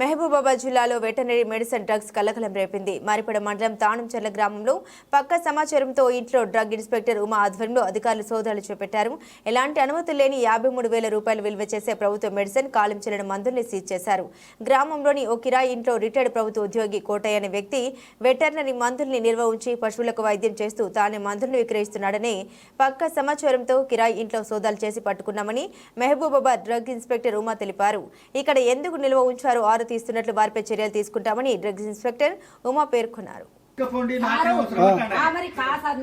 మహబూబాబాద్ జిల్లాలో veterinary medicine drugs కలకలం రేపింది. మారిపడ మండలం తాణంచెర్ల గ్రామంలో పక్క సమాచారంతో ఇంట్లో డ్రగ్ ఇన్స్పెక్టర్ ఉమా ఆధ్వర్యంలో అధికారులు సోదాలు చేపట్టారు. ఎలాంటి అనుమతులు లేని యాభై మూడు వేల రూపాయలు విలువ చేసే ప్రభుత్వ మెడిసిన్ కాలం చెల్లిన మందుల్ని సీజ్ చేశారు. గ్రామంలోని ఓ కిరాయి ఇంట్లో రిటైర్డ్ ప్రభుత్వ ఉద్యోగి కోటయ్య అనే వ్యక్తి వెటర్నరీ మందుల్ని నిల్వ ఉంచి పశువులకు వైద్యం చేస్తూ తానే మందులను విక్రయిస్తున్నాడని పక్క సమాచారంతో కిరాయి ఇంట్లో సోదాలు చేసి పట్టుకున్నామని మహబూబాబాద్ డ్రగ్ ఇన్స్పెక్టర్ ఉమా తెలిపారు. ఇక్కడ ఎందుకు నిల్వ ఉంచారో ఆరు తీస్తున్నట్లు వారిపై చర్యలు తీసుకుంటామని డ్రగ్స్ ఇన్స్పెక్టర్ ఉమా పేర్కొన్నారు.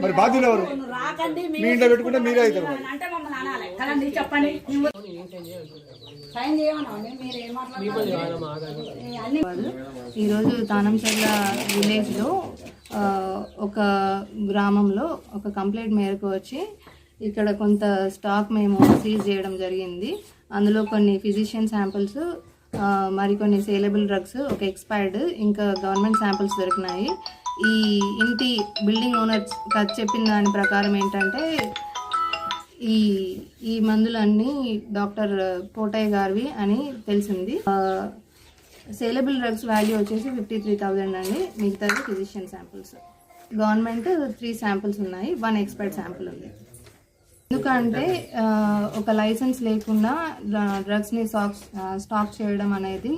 మరి బాధ్యులు ఎవరు? మీ ఇంట్లో పెట్టుకుంటే మీరే అవుతారు. ఈరోజు తానంచెర్ల విలేజ్లో ఒక గ్రామంలో ఒక కంప్లైంట్ మేరకు వచ్చి ఇక్కడ కొంత స్టాక్ మేము సీజ్ చేయడం జరిగింది. అందులో కొన్ని ఫిజిషియన్ శాంపిల్స్ మరికొన్ని సేలబుల్ డ్రగ్స్ ఒక ఎక్స్పైర్డ్ ఇంకా గవర్నమెంట్ శాంపిల్స్ దొరికినాయి. ఈ ఇంటి బిల్డింగ్ ఓనర్ చెప్పిన దాని ప్రకారం ఏంటంటే ఈ ఈ మందులన్నీ డాక్టర్ కోటయ్య గారివి అని తెలిసింది. సేలబుల్ డ్రగ్స్ వాల్యూ వచ్చేసి ఫిఫ్టీ త్రీ థౌజండ్ అండి. మిగతాది physician samples. Government three samples ఉన్నాయి. వన్ ఎక్స్పర్ట్ శాంపిల్ ఉంది. ఎందుకంటే ఆ, ఒక లైసెన్స్ లేకుండా డ్రగ్స్ని స్టాక్ స్టాక్ చేయడం అనేది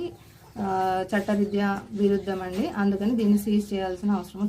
ఆ, చట్టరీత్యా విరుద్ధం అండి అందుకని దీన్ని సీజ్ చేయాల్సిన అవసరం